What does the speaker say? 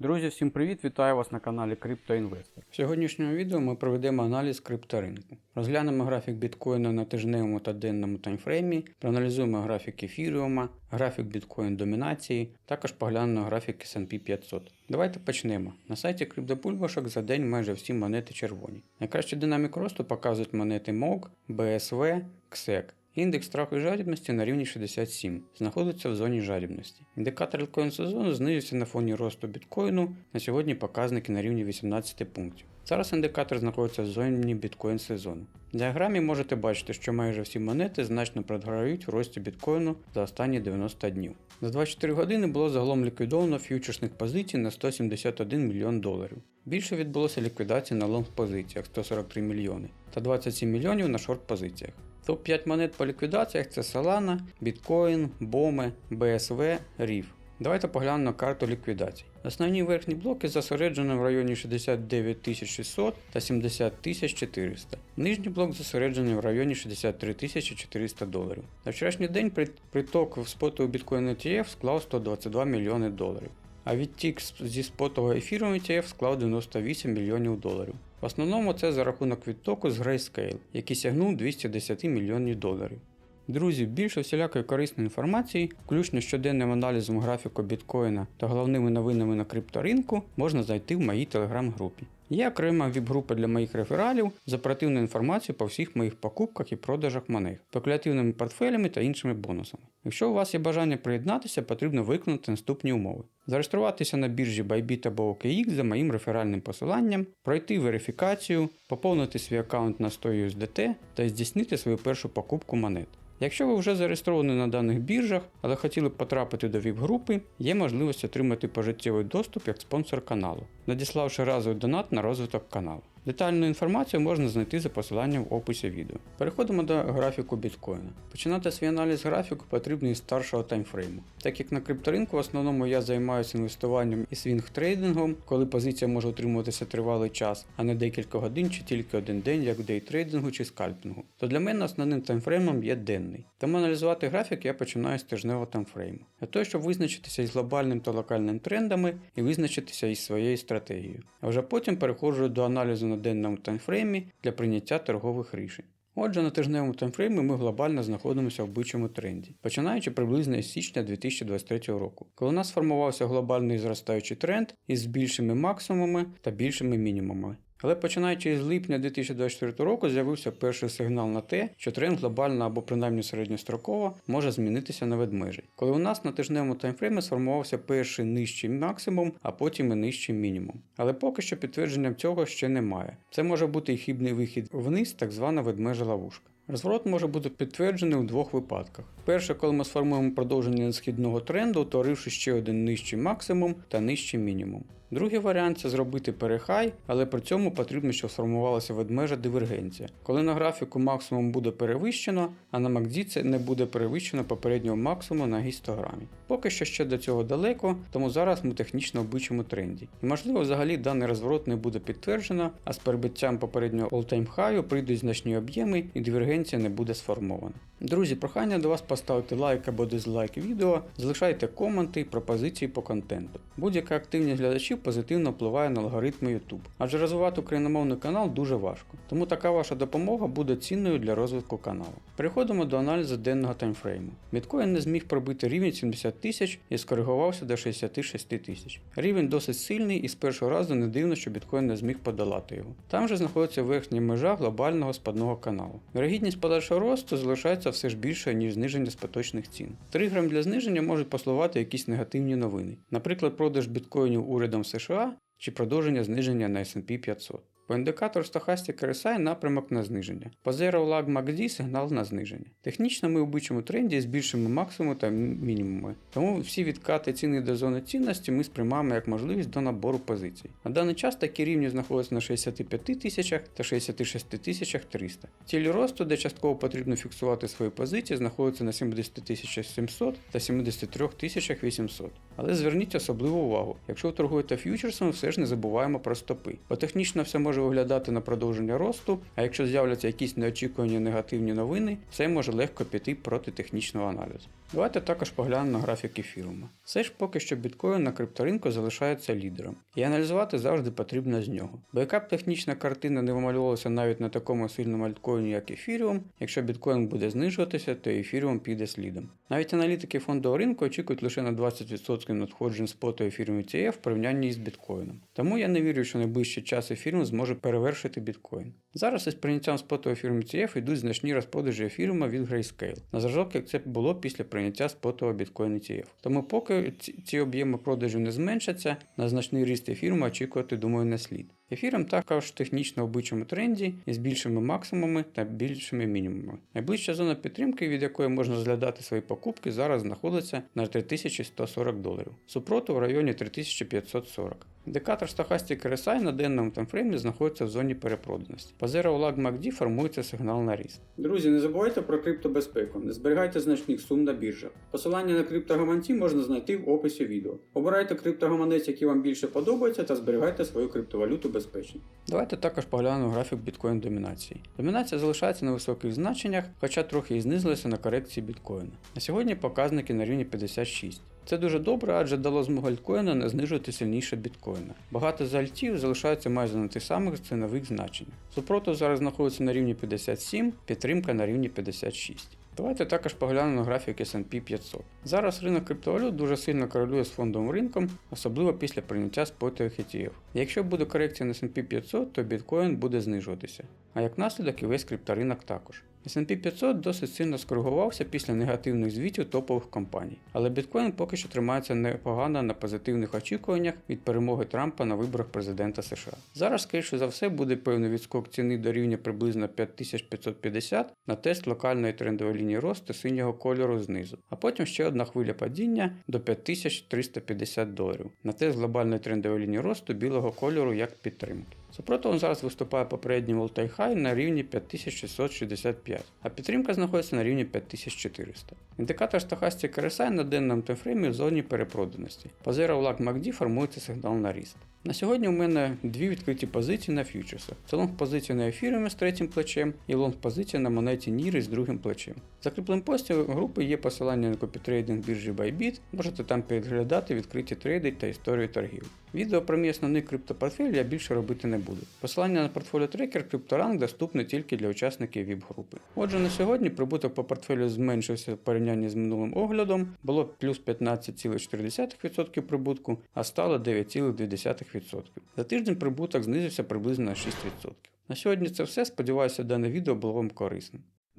Друзі, всім привіт! Вітаю вас на каналі CryptoInvestor. В сьогоднішньому відео ми проведемо аналіз крипторинку. Розглянемо графік біткоїна на тижневому та денному таймфреймі, проаналізуємо графік ефіріума, графік біткоін домінації, також поглянемо графік S&P 500. Давайте почнемо. На сайті криптобульбашок за день майже всі монети червоні. Найкращий динамік росту показують монети MOG, BSV, XEC. Індекс страху і жадібності на рівні 67, знаходиться в зоні жадібності. Індикатор альткоін сезону знизився на фоні росту біткоїну, на сьогодні показники на рівні 18 пунктів. Зараз індикатор знаходиться в зоні біткоін сезону. В діаграмі можете бачити, що майже всі монети значно програють в рості біткоїну за останні 90 днів. За 24 години було загалом ліквідовано ф'ючерсних позицій на 171 мільйон доларів. Більше відбулося ліквідацій на лонг позиціях 143 мільйони та 27 мільйонів на шорт позиціях. Топ-5 монет по ліквідаціях це Solana, Bitcoin, BOME, BSV, RIF. Давайте поглянемо карту ліквідацій. Основні верхні блоки зосереджені в районі 69 600 та 70 400. Нижній блок зосереджений в районі 63 400 доларів. На вчорашній день приток в спотовий Bitcoin ETF склав 122 мільйони доларів. А відтік зі спотового ефіру ETF склав 98 мільйонів доларів. В основному це за рахунок відтоку з Grayscale, який сягнув 210 мільйонів доларів. Друзі, більше всілякої корисної інформації, включно щоденним аналізом графіку біткоїна та головними новинами на крипторинку, можна знайти в моїй телеграм-групі. Є окрема віп-група для моїх рефералів з оперативною інформацією по всіх моїх покупках і продажах монет, спекулятивними портфелями та іншими бонусами. Якщо у вас є бажання приєднатися, потрібно виконати наступні умови: зареєструватися на біржі Bybit або OKX за моїм реферальним посиланням, пройти верифікацію, поповнити свій аккаунт на 100 USDT та здійснити свою першу покупку монет. Якщо ви вже зареєстровані на даних біржах, але хотіли б потрапити до ВІП-групи, є можливість отримати пожиттєвий доступ як спонсор каналу, надіславши разовий донат на розвиток каналу. Детальну інформацію можна знайти за посиланням в описі відео. Переходимо до графіку біткоїна. Починати свій аналіз графіку потрібно із старшого таймфрейму. Так як на крипторинку в основному я займаюся інвестуванням і свінг-трейдингом, коли позиція може утримуватися тривалий час, а не декілька годин чи тільки один день, як в дейтрейдингу чи скальпінгу, то для мене основним таймфреймом є денний. Тому аналізувати графік я починаю з тижневого таймфрейму. Для того, щоб визначитися із глобальним та локальним трендами і визначитися із своєю стратегією. А вже потім переходжу до аналізу на денному таймфреймі для прийняття торгових рішень. Отже, на тижневому таймфреймі ми глобально знаходимося в бичому тренді, починаючи приблизно із січня 2023 року, коли у нас сформувався глобальний зростаючий тренд із більшими максимумами та більшими мінімумами. Але починаючи з липня 2024 року з'явився перший сигнал на те, що тренд глобально або принаймні середньостроково може змінитися на ведмежий. Коли у нас на тижневому таймфреймі сформувався перший нижчий максимум, а потім і нижчий мінімум. Але поки що підтвердження цього ще немає. Це може бути і хибний вихід вниз, так звана ведмежа ловушка. Розворот може бути підтверджений у двох випадках. Перше, коли ми сформуємо продовження східного тренду, утворивши ще один нижчий максимум та нижчий мінімум. Другий варіант це зробити перехай, але при цьому потрібно, щоб сформувалася ведмежа дивергенція. Коли на графіку максимум буде перевищено, а на MACD це не буде перевищено попереднього максимуму на гістограмі. Поки що ще до цього далеко, тому зараз ми технічно в бичому тренді. І можливо взагалі даний розворот не буде підтверджено, а з перебиттям попереднього all-time high прийдуть значні об'єми і дивергенція не буде сформована. Друзі, прохання до вас поставити лайк або дизлайк відео, залишайте коменти і пропозиції по контенту. Будь-яка активність глядачів позитивно впливає на алгоритми YouTube, адже розвивати україномовний канал дуже важко, тому така ваша допомога буде цінною для розвитку каналу. Переходимо до аналізу денного таймфрейму. Біткоін не зміг пробити рівень 70 тисяч і скоригувався до 66 тисяч. Рівень досить сильний і з першого разу не дивно, що біткоін не зміг подолати його. Там же знаходиться верхня межа глобального спадного каналу. Вірогідність подальшого росту залишається все ж більшою, ніж зниження з цін. Тригером для зниження можуть послувати якісь негативні новини, наприклад, продаж біткоїнів урядом США чи продовження зниження на S&P 500. По індикатору Stochastic RSI напрямок на зниження. По Zero Lag MACD сигнал на зниження. Технічно ми у бичому тренді збільшимо максимум та мінімуми. Тому всі відкати ціни до зони цінності ми сприймаємо як можливість до набору позицій. На даний час такі рівні знаходяться на 65 тисячах та 66 тисячах 300. Цілі росту, де частково потрібно фіксувати свої позиції, знаходяться на 70 700 та 73 800. Але зверніть особливу увагу, якщо ви торгуєте ф'ючерсом, все ж не забуваємо про стопи, бо технічно все може може виглядати на продовження росту, а якщо з'являться якісь неочікувані негативні новини, це може легко піти проти технічного аналізу. Давайте також поглянемо на графік ефірума. Все ж поки що біткоін на крипторинку залишається лідером, і аналізувати завжди потрібно з нього. Бо яка б технічна картина не вималювалася навіть на такому сильному альткоїні, як ефіріум, якщо біткоін буде знижуватися, то ефіріум піде слідом. Навіть аналітики фондового ринку очікують лише на 20% надходжень споту ефіріум ETF в порівнянні з біткоїном. Тому я не вірю, що найближчий час ефіріум зможе перевершити біткоін. Зараз із прийняттям споту ефіру ETF йдуть значні розпродажі ефіріума від Grayscale, на зразок, як це було після прийняття спотового біткоін ETF. Тому поки ці, об'єми продажу не зменшаться, на значний ріст ефіріума очікувати, думаю, не слід. Ефіром також технічно обичому тренді із більшими максимумами та більшими мінімумами. Найближча зона підтримки, від якої можна розглядати свої покупки, зараз знаходиться на 3140 доларів, супроту в районі 3540. Індикатор Stochastic RSI на денному таймфреймі знаходиться в зоні перепроданості. По Zero Lag MACD формується сигнал на ріст. Друзі, не забувайте про криптобезпеку, не зберігайте значних сум на біржах. Посилання на криптогаманці можна знайти в описі відео. Обирайте криптогаманець, який вам більше подобається, та зберігайте свою криптовалюту безпечно. Давайте також поглянемо графік біткоін домінації. Домінація залишається на високих значеннях, хоча трохи і знизилася на корекції біткоїна. На сьогодні показники на рівні 56. Це дуже добре, адже дало змогу альткоїна не знижувати сильніше біткоїна. Багато з альтів залишаються майже на тих самих цінових значеннях. Супротив зараз знаходиться на рівні 57, підтримка на рівні 56. Давайте також поглянемо графік S&P 500. Зараз ринок криптовалют дуже сильно корелює з фондовим ринком, особливо після прийняття спотових ETF. Якщо буде корекція на S&P 500, то біткоін буде знижуватися, а як наслідок і весь крипторинок також. S&P 500 досить сильно скоригувався після негативних звітів топових компаній, але біткоін поки що тримається непогано на позитивних очікуваннях від перемоги Трампа на виборах президента США. Зараз, скоріше за все, буде певний відскок ціни до рівня приблизно 5550 на тест локальної трендової лінії росту синього кольору знизу, а потім ще одна хвиля падіння до 5350 доларів на тест глобальної трендової лінії росту білого кольору як підтримки. Супротивом зараз виступає попередній high на рівні 5665, а підтримка знаходиться на рівні 5400. Індикатор Stochastic RSI на денному таймфреймі в зоні перепроданості. По Zero Lag MACD формується сигнал на ріст. На сьогодні у мене дві відкриті позиції на фьючерсах. Це лонг позиція на ефіріумі з третім плечем і лонг позиція на монеті NIR з другим плечем. В закріпленому пості групи є посилання на копітрейдинг біржі Bybit, можете там переглядати відкриті трейди та історію торгів. Відео про мій основний криптопортфель я більше робити не буду. Посилання на портфоліо трекер CryptoRank доступне тільки для учасників VIP-групи. Отже, на сьогодні прибуток по портфелю зменшився в порівнянні з минулим оглядом, було плюс 15,4% прибутку, а стало 9,2%. За тиждень прибуток знизився приблизно на 6%. На сьогодні це все. Сподіваюся, дане відео було вам корисним.